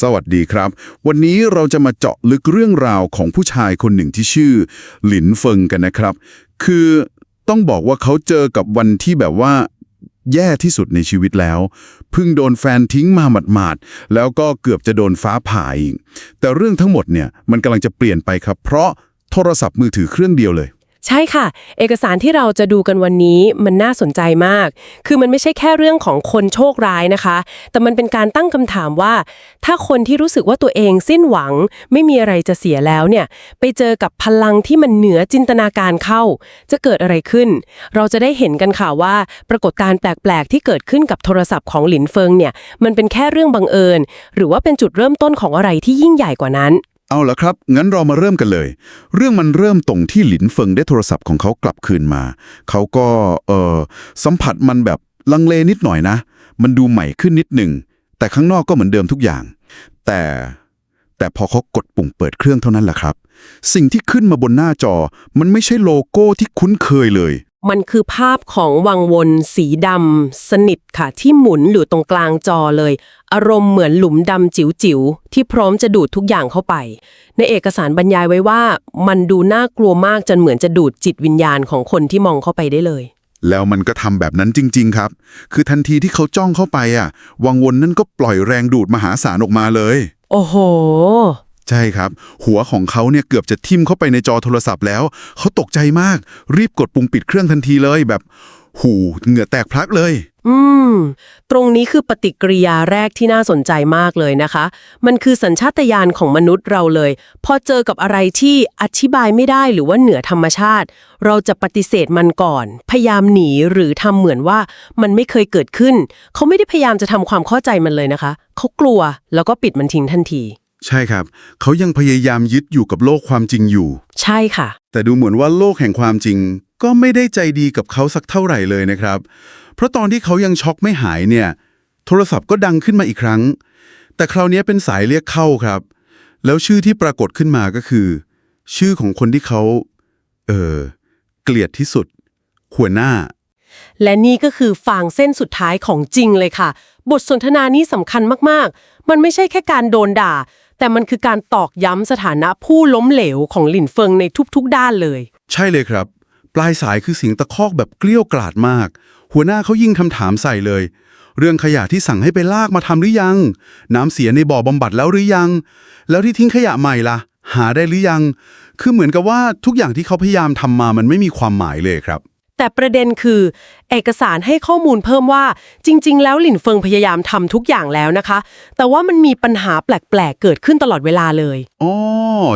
สวัสดีครับ วันนี้เราจะมาเจาะลึกเรื่องราวของผู้ชายคนหนึ่งที่ชื่อ หลินเฟิงกันนะครับ คือต้องบอกว่าเขาเจอกับวันที่แบบว่า แย่ที่สุดในชีวิตแล้วเพิ่งโดนแฟนทิ้งมาหมาดๆแล้วก็เกือบจะโดนฟ้าผ่าอีกแต่เรื่องทั้งหมดเนี่ยมันกำลังจะเปลี่ยนไปครับ เพราะโทรศัพท์มือถือเครื่องเดียวเลย ใช่ค่ะ เอกสารที่เราจะดูกันวันนี้มันน่าสนใจมาก คือมันไม่ใช่แค่เรื่องของคนโชคร้ายนะคะ แต่มันเป็นการตั้งคำถามว่า ถ้าคนที่รู้สึกว่าตัวเองสิ้นหวัง ไม่มีอะไรจะเสียแล้วเนี่ย ไปเจอกับพลังที่มันเหนือจินตนาการเข้า จะเกิดอะไรขึ้น เราจะได้เห็นกันค่ะว่า ปรากฏการณ์แปลก ๆ ที่เกิดขึ้นกับโทรศัพท์ของหลินเฟิงเนี่ย มันเป็นแค่เรื่องบังเอิญ หรือว่าเป็นจุดเริ่มต้นของอะไรที่ยิ่งใหญ่กว่านั้น เอาละครับ งั้นเรามาเริ่มกันเลย เรื่องมันเริ่มตรงที่หลินเฟิงได้โทรศัพท์ของเขากลับคืนมา เขาก็เออสัมผัสมันแบบลังเลนิดหน่อยนะ มันดูใหม่ขึ้นนิดหนึ่ง แต่ข้างนอกก็เหมือนเดิมทุกอย่าง แต่แต่พอเขากดปุ่มเปิดเครื่องเท่านั้นแหละครับ สิ่งที่ขึ้นมาบนหน้าจอมันไม่ใช่โลโก้ที่คุ้นเคยเลย มันคือภาพของวังวนสีดำสนิทค่ะ ที่หมุนอยู่ตรงกลางจอเลย อารมณ์เหมือนหลุมดำจิ๋วๆ ที่พร้อมจะดูดทุกอย่างเข้าไป ในเอกสารบรรยายไว้ว่า มันดูน่ากลัวมากจนเหมือนจะดูดจิตวิญญาณของคนที่มองเข้าไปได้เลย แล้วมันก็ทำแบบนั้นจริง ๆ ครับ คือทันทีที่เขาจ้องเข้าไปอะ วังวนนั่นก็ปล่อยแรงดูดมหาศาลออกมาเลย โอ้โห ใช่ครับ หัวของเขาเนี่ยเกือบจะทิ่มเข้าไปในจอโทรศัพท์แล้ว เขาตกใจมาก รีบกดปุ่มปิดเครื่องทันทีเลยแบบ หูเหงื่อแตกพลักเลย อืม ตรงนี้คือปฏิกิริยาแรกที่น่าสนใจมากเลยนะคะ มันคือสัญชาตญาณของมนุษย์เราเลย พอเจอกับอะไรที่อธิบายไม่ได้หรือว่าเหนือธรรมชาติ เราจะปฏิเสธมันก่อน พยายามหนีหรือทำเหมือนว่ามันไม่เคยเกิดขึ้น เขาไม่ได้พยายามจะทำความเข้าใจมันเลยนะคะ เขากลัวแล้วก็ปิดมันทิ้งทันที ใช่ครับ เขายังพยายามยึดอยู่กับโลกความจริงอยู่ ใช่ค่ะ แต่ดูเหมือนว่าโลกแห่งความจริง ก็ไม่ได้ใจดีกับเขาสักเท่าไหร่เลยนะครับ เพราะตอนที่เขายังช็อกไม่หายเนี่ย โทรศัพท์ก็ดังขึ้นมาอีกครั้ง แต่คราวนี้เป็นสายเรียกเข้าครับ แล้วชื่อที่ปรากฏขึ้นมาก็คือ ชื่อของคนที่เขาเออเกลียดที่สุด หัวหน้า และนี่ก็คือฟางเส้นสุดท้ายของจริงเลยค่ะ บทสนทนานี้สำคัญมาก ๆ มันไม่ใช่แค่การโดนด่า แต่มันคือการตอกย้ำสถานะผู้ล้มเหลวของหลินเฟิงในทุกๆ ด้านเลย ใช่เลยครับ ปลายสายคือเสียงตะคอกแบบเกลี้ยวกล่อดมาก หัวหน้าเขายิงคำถามใส่เลย เรื่องขยะที่สั่งให้ไปลากมาทำหรือยัง น้ำเสียในบ่อบำบัดแล้วหรือยัง แล้วที่ทิ้งขยะใหม่ล่ะ หาได้หรือยัง คือเหมือนกับว่าทุกอย่างที่เขาพยายามทำมามันไม่มีความหมายเลยครับ แต่ประเด็นคือ เอกสารให้ข้อมูลเพิ่มว่าจริง ๆ แล้วหลินเฟิงพยายามทำทุกอย่างแล้วนะคะ แต่ว่ามันมีปัญหาแปลกๆ เกิดขึ้นตลอดเวลาเลย อ๋อ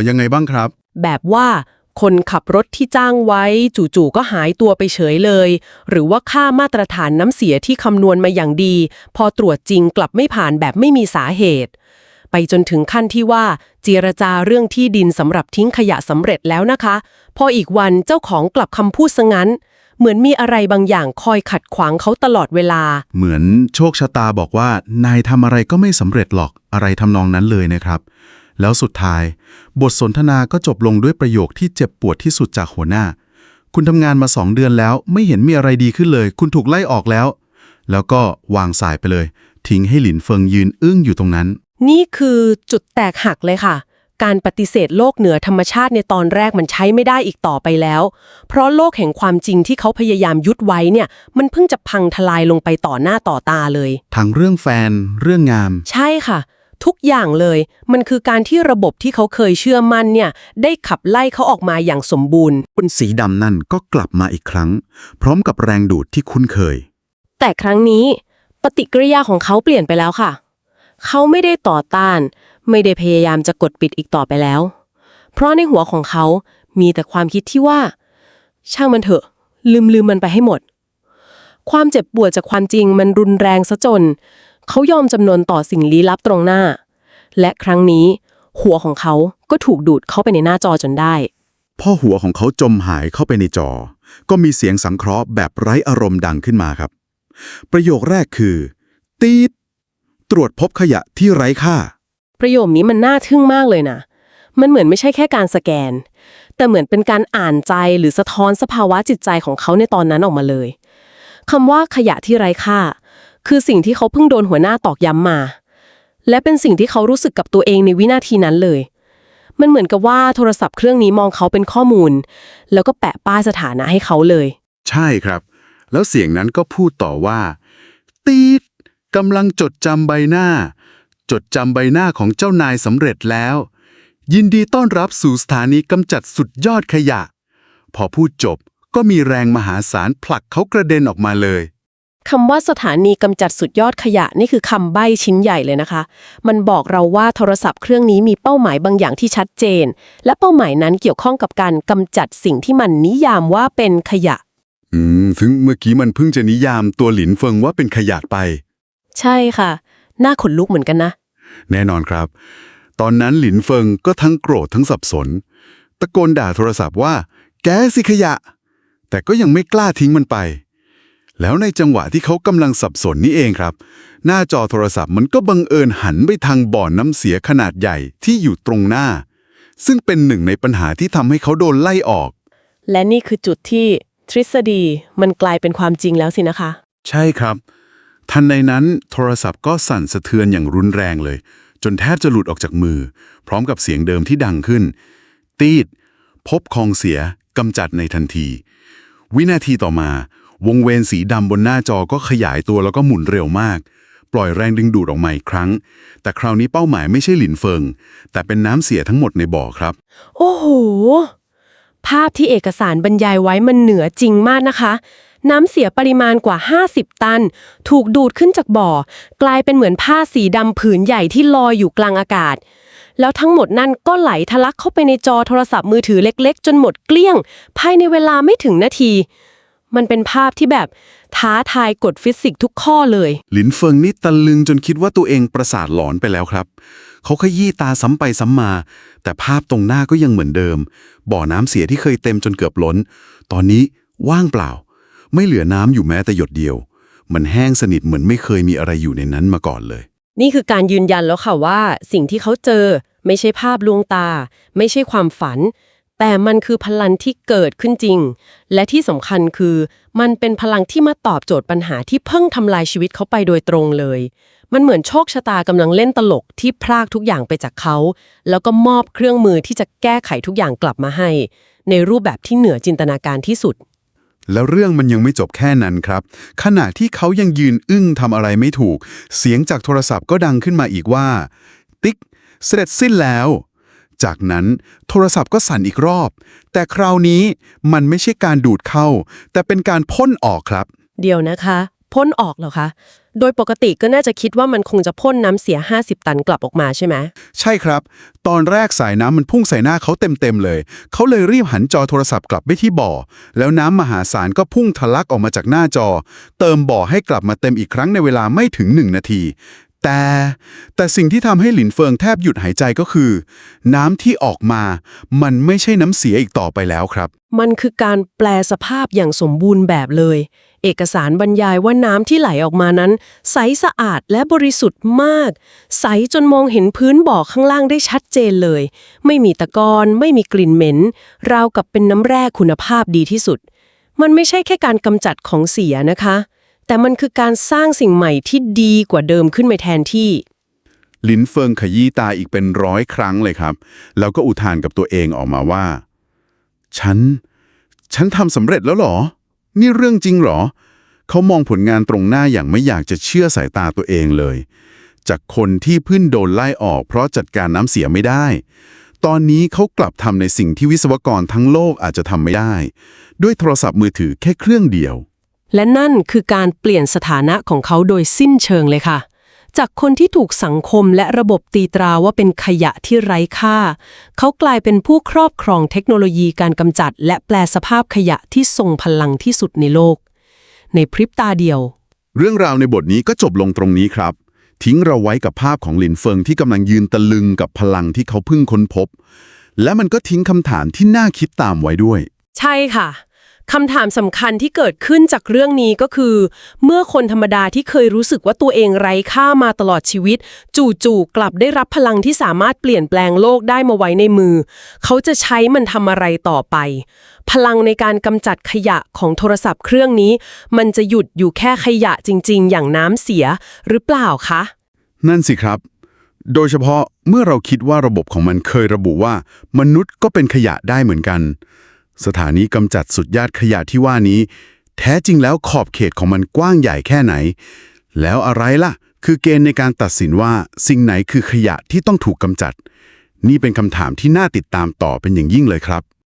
ยังไงบ้างครับ แบบว่าคนขับรถที่จ้างไว้จู่ๆก็หายตัวไปเฉยเลย หรือว่าค่ามาตรฐานน้ำเสียที่คำนวณมาอย่างดี พอตรวจจริงกลับไม่ผ่านแบบไม่มีสาเหตุ ไปจนถึงขั้นที่ว่าเจรจาเรื่องที่ดินสำหรับทิ้งขยะสำเร็จแล้วนะคะ พออีกวันเจ้าของกลับคำพูดซะงั้น เหมือนมีอะไรบางอย่างคอยขัดขวางเขาตลอดเวลา เหมือนโชคชะตาบอกว่า นายทำอะไรก็ไม่สำเร็จหรอกอะไรทำนองนั้นเลยนะครับ แล้วสุดท้าย บทสนทนาก็จบลงด้วยประโยคที่เจ็บปวดที่สุดจากหัวหน้า คุณทำงานมาสองเดือนแล้ว ไม่เห็นมีอะไรดีขึ้นเลย คุณถูกไล่ออกแล้ว แล้วก็วางสายไปเลย ทิ้งให้หลินเฟิงยืนอึ้งอยู่ตรงนั้น นี่คือจุดแตกหักเลยค่ะ การปฏิเสธโลกเหนือธรรมชาติในตอนแรกมันใช้ไม่ได้อีกต่อไปแล้ว เพราะโลกแห่งความจริงที่เขาพยายามยุดไว้เนี่ย มันเพิ่งจะพังทลายลงไปต่อหน้าต่อตาเลย ทั้งเรื่องแฟน เรื่องงาม ใช่ค่ะ ทุกอย่างเลย มันคือการที่ระบบที่เขาเคยเชื่อมั่นเนี่ย ได้ขับไล่เขาออกมาอย่างสมบูรณ์ คนสีดำนั่นก็กลับมาอีกครั้ง พร้อมกับแรงดูดที่คุ้นเคย แต่ครั้งนี้ ปฏิกิริยาของเขาเปลี่ยนไปแล้วค่ะ เขาไม่ได้ต่อต้าน ไม่ได้พยายามจะกดปิดอีกต่อไปแล้ว เพราะในหัวของเขามีแต่ความคิดที่ว่า ช่างมันเถอะ ลืมลืมมันไปให้หมด ความเจ็บปวดจากความจริงมันรุนแรงซะจน เขายอมจำนนต่อสิ่งลี้ลับตรงหน้า และครั้งนี้ หัวของเขาก็ถูกดูดเข้าไปในหน้าจอจนได้ พ่อหัวของเขาจมหายเข้าไปในจอ ก็มีเสียงสังเคราะห์แบบไร้อารมณ์ดังขึ้นมาครับ ประโยคแรกคือ ตีด ตรวจพบขยะที่ไร้ค่า ประโยคนี้มันน่าทึ่งมากเลยนะ มันเหมือนไม่ใช่แค่การสแกน แต่เหมือนเป็นการอ่านใจหรือสะท้อนสภาวะจิตใจของเขาในตอนนั้นออกมาเลยคำว่าขยะที่ไร้ค่า คือสิ่งที่เขาเพิ่งโดนหัวหน้าตอกย้ำมา และเป็นสิ่งที่เขารู้สึกกับตัวเองในวินาทีนั้นเลย มันเหมือนกับว่าโทรศัพท์เครื่องนี้มองเขาเป็นข้อมูล แล้วก็แปะป้ายสถานะให้เขาเลย ใช่ครับ แล้วเสียงนั้นก็พูดต่อว่า ตีด กำลังจดจำใบหน้า จดจำใบหน้าของเจ้านายสำเร็จแล้ว ยินดีต้อนรับสู่สถานีกำจัดสุดยอดขยะ พอพูดจบก็มีแรงมหาศาลผลักเขากระเด็นออกมาเลยคำว่าสถานีกำจัดสุดยอดขยะนี่คือคำใบ้ชิ้นใหญ่เลยนะคะ มันบอกเราว่าโทรศัพท์เครื่องนี้มีเป้าหมายบางอย่างที่ชัดเจน และเป้าหมายนั้นเกี่ยวข้องกับการกำจัดสิ่งที่มันนิยามว่าเป็นขยะ อืม ซึ่งเมื่อกี้มันเพิ่งจะนิยามตัวหลินเฟิงว่าเป็นขยะไป ใช่ค่ะ น่าขนลุกเหมือนกันนะ แน่นอนครับ ตอนนั้นหลินเฟิงก็ทั้งโกรธทั้งสับสน ตะโกนด่าโทรศัพท์ว่า แกสิขยะ แต่ก็ยังไม่กล้าทิ้งมันไป แล้วในจังหวะที่เขากำลังสับสนนี่เองครับ หน้าจอโทรศัพท์มันก็บังเอิญหันไปทางบ่อน้ำเสียขนาดใหญ่ที่อยู่ตรงหน้า ซึ่งเป็นหนึ่งในปัญหาที่ทำให้เขาโดนไล่ออก และนี่คือจุดที่ทฤษฎีมันกลายเป็นความจริงแล้วสินะคะ ใช่ครับ ทันในนั้นโทรศัพท์ก็สั่นสะเทือนอย่างรุนแรงเลย จนแทบจะหลุดออกจากมือ พร้อมกับเสียงเดิมที่ดังขึ้น ตีด พบคองเสียกำจัดในทันที วินาทีต่อมา วงเวียนสีดำบนหน้าจอก็ขยายตัวแล้วก็หมุนเร็วมาก ปล่อยแรงดึงดูดออกมาอีกครั้ง แต่คราวนี้เป้าหมายไม่ใช่หลินเฟิง แต่เป็นน้ำเสียทั้งหมดในบ่อครับ โอ้โห ภาพที่เอกสารบรรยายไว้มันเหนือจริงมากนะคะ น้ำเสียปริมาณกว่า 50 ตัน ถูกดูดขึ้นจากบ่อ กลายเป็นเหมือนผ้าสีดำผืนใหญ่ที่ลอยอยู่กลางอากาศ แล้วทั้งหมดนั่นก็ไหลทะลักเข้าไปในจอโทรศัพท์มือถือเล็กๆ จนหมดเกลี้ยง ภายในเวลาไม่ถึงนาที มันเป็นภาพที่แบบท้าทายกฎฟิสิกส์ทุกข้อเลย หลินเฟิงนี่ตะลึงจนคิดว่าตัวเองประสาทหลอนไปแล้วครับ เขาขยี้ตาซ้ำไปซ้ำมา แต่ภาพตรงหน้าก็ยังเหมือนเดิม บ่อน้ำเสียที่เคยเต็มจนเกือบล้น ตอนนี้ว่างเปล่า ไม่เหลือน้ำอยู่แม้แต่หยดเดียว มันแห้งสนิทเหมือนไม่เคยมีอะไรอยู่ในนั้นมาก่อนเลย นี่คือการยืนยันแล้วค่ะว่า สิ่งที่เขาเจอ ไม่ใช่ภาพลวงตา ไม่ใช่ความฝัน แต่มันคือพลังที่เกิดขึ้นจริง และที่สำคัญคือ มันเป็นพลังที่มาตอบโจทย์ปัญหาที่เพิ่งทำลายชีวิตเขาไปโดยตรงเลย มันเหมือนโชคชะตากำลังเล่นตลกที่พรากทุกอย่างไปจากเขา แล้วก็มอบเครื่องมือที่จะแก้ไขทุกอย่างกลับมาให้ ในรูปแบบที่เหนือจินตนาการที่สุด แล้วเรื่องมันยังไม่จบแค่นั้นครับ ขณะที่เขายังยืนอึ้งทำอะไรไม่ถูก เสียงจากโทรศัพท์ก็ดังขึ้นมาอีกว่า ติ๊ก เสร็จสิ้นแล้ว จากนั้นโทรศัพท์ก็สั่นอีกรอบ แต่คราวนี้มันไม่ใช่การดูดเข้า แต่เป็นการพ่นออกครับ เดี๋ยวนะคะ พ่นออกเหรอคะ โดยปกติก็น่าจะคิดว่ามันคงจะพ่นน้ำเสีย 50 ตันกลับออกมาใช่ไหม ใช่ครับ ตอนแรกสายน้ำมันพุ่งใส่หน้าเขาเต็มๆเลย เขาเลยรีบหันจอโทรศัพท์กลับไปที่บ่อ แล้วน้ำมหาศาลก็พุ่งทะลักออกมาจากหน้าจอ เติมบ่อให้กลับมาเต็มอีกครั้งในเวลาไม่ถึงหนึ่งนาที แต่แต่สิ่งที่ทำให้หลินเฟิงแทบหยุดหายใจก็คือ น้ำที่ออกมา มันไม่ใช่น้ำเสียอีกต่อไปแล้วครับ มันคือการแปลสภาพอย่างสมบูรณ์แบบเลย เอกสารบรรยายว่าน้ำที่ไหลออกมานั้น ใสสะอาดและบริสุทธิ์มาก ใสจนมองเห็นพื้นบ่อข้างล่างได้ชัดเจนเลย ไม่มีตะกอนไม่มีกลิ่นเหม็น ราวกับเป็นน้ำแร่คุณภาพดีที่สุด มันไม่ใช่แค่การกำจัดของเสียนะคะ แต่มันคือการสร้างสิ่งใหม่ที่ดีกว่าเดิมขึ้นไปแทนที่ ลินเฟิงขยี้ตาอีกเป็นร้อยครั้งเลยครับ แล้วก็อุทานกับตัวเองออกมาว่า ฉัน ฉันทำสำเร็จแล้วเหรอ นี่เรื่องจริงเหรอ เขามองผลงานตรงหน้าอย่างไม่อยากจะเชื่อสายตาตัวเองเลย จากคนที่เพิ่งโดนไล่ออก เพราะจัดการน้ำเสียไม่ได้ ตอนนี้เขากลับทำในสิ่งที่วิศวกรทั้งโลกอาจจะทำไม่ได้ ด้วยโทรศัพท์มือถือแค่เครื่องเดียว และนั่นคือการเปลี่ยนสถานะของเขาโดยสิ้นเชิงเลยค่ะ จากคนที่ถูกสังคมและระบบตีตราว่าเป็นขยะที่ไร้ค่า เขากลายเป็นผู้ครอบครองเทคโนโลยีการกำจัด และแปลสภาพขยะที่ทรงพลังที่สุดในโลก ในพริบตาเดียว เรื่องราวในบทนี้ก็จบลงตรงนี้ครับทิ้งเราไว้กับภาพของหลินเฟิงที่กำลังยืนตะลึงกับพลังที่เขาเพิ่งค้นพบ และมันก็ทิ้งคำถามที่น่าคิดตามไว้ด้วย ใช่ค่ะ คำถามสำคัญที่เกิดขึ้นจากเรื่องนี้ก็คือ เมื่อคนธรรมดาที่เคยรู้สึกว่าตัวเองไร้ค่ามาตลอดชีวิต จู่ๆกลับได้รับพลังที่สามารถเปลี่ยนแปลงโลกได้มาไว้ในมือ เขาจะใช้มันทำอะไรต่อไป พลังในการกำจัดขยะของโทรศัพท์เครื่องนี้ มันจะหยุดอยู่แค่ขยะจริง ๆ อย่างน้ำเสียหรือเปล่าคะ นั่นสิครับ โดยเฉพาะเมื่อเราคิดว่าระบบของมันเคยระบุว่า มนุษย์ก็เป็นขยะได้เหมือนกัน สถานีกำจัดสุดยอดขยะที่ว่านี้ แท้จริงแล้วขอบเขตของมันกว้างใหญ่แค่ไหน แล้วอะไรล่ะ คือเกณฑ์ในการตัดสินว่าสิ่งไหนคือขยะที่ต้องถูกกำจัด นี่เป็นคำถามที่น่าติดตามต่อเป็นอย่างยิ่งเลยครับ